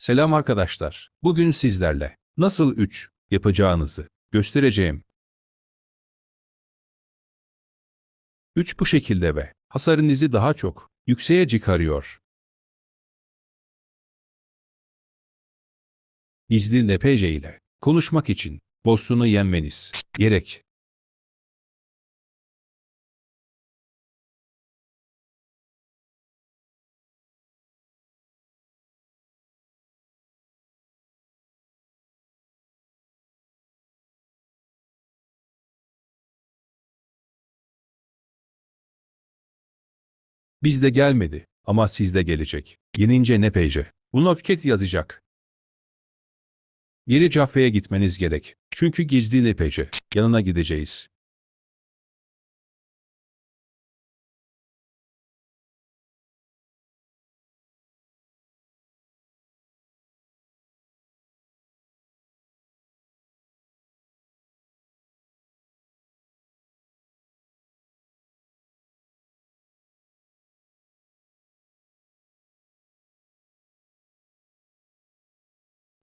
Selam arkadaşlar. Bugün sizlerle nasıl 3 yapacağınızı göstereceğim. 3 bu şekilde ve hasarınızı daha çok yükseğe çıkarıyor. Gizli NPC ile konuşmak için boss'unu yenmeniz gerek. Bizde gelmedi ama sizde gelecek. Yenince NPC. Bu notifiket yazacak. Geri Caffe'ye gitmeniz gerek. Çünkü gizli NPC. Yanına gideceğiz.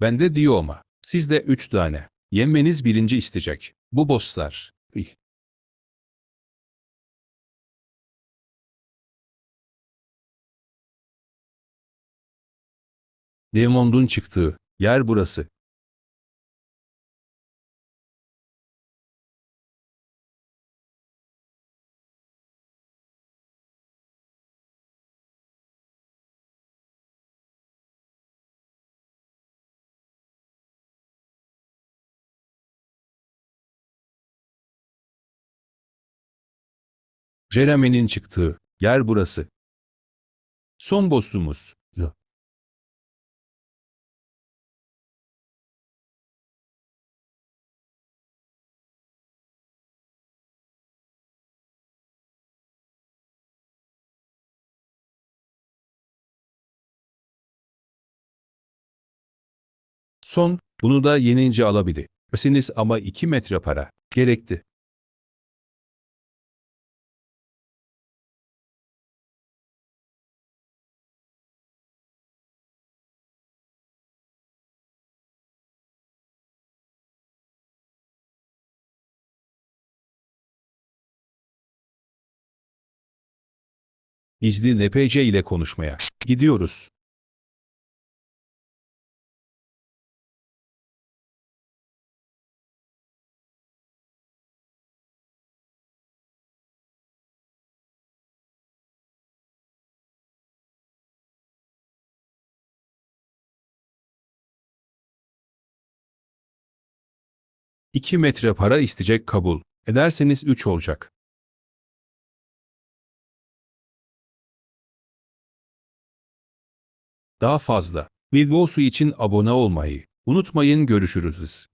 Bende diyor ama. Sizde 3 tane. Yenmeniz birinci isteyecek. Bu bosslar. Ih. Demon'un çıktığı yer burası. Jeremy'nin çıktığı yer burası. Son boss'umuz. Son, bunu da yenince alabilir. Misiniz ama 2 metre para gerekti. İzli NPC ile konuşmaya gidiyoruz. İki metre para isteyecek kabul. Ederseniz 3 olacak. Daha fazla videosu için abone olmayı unutmayın görüşürüz.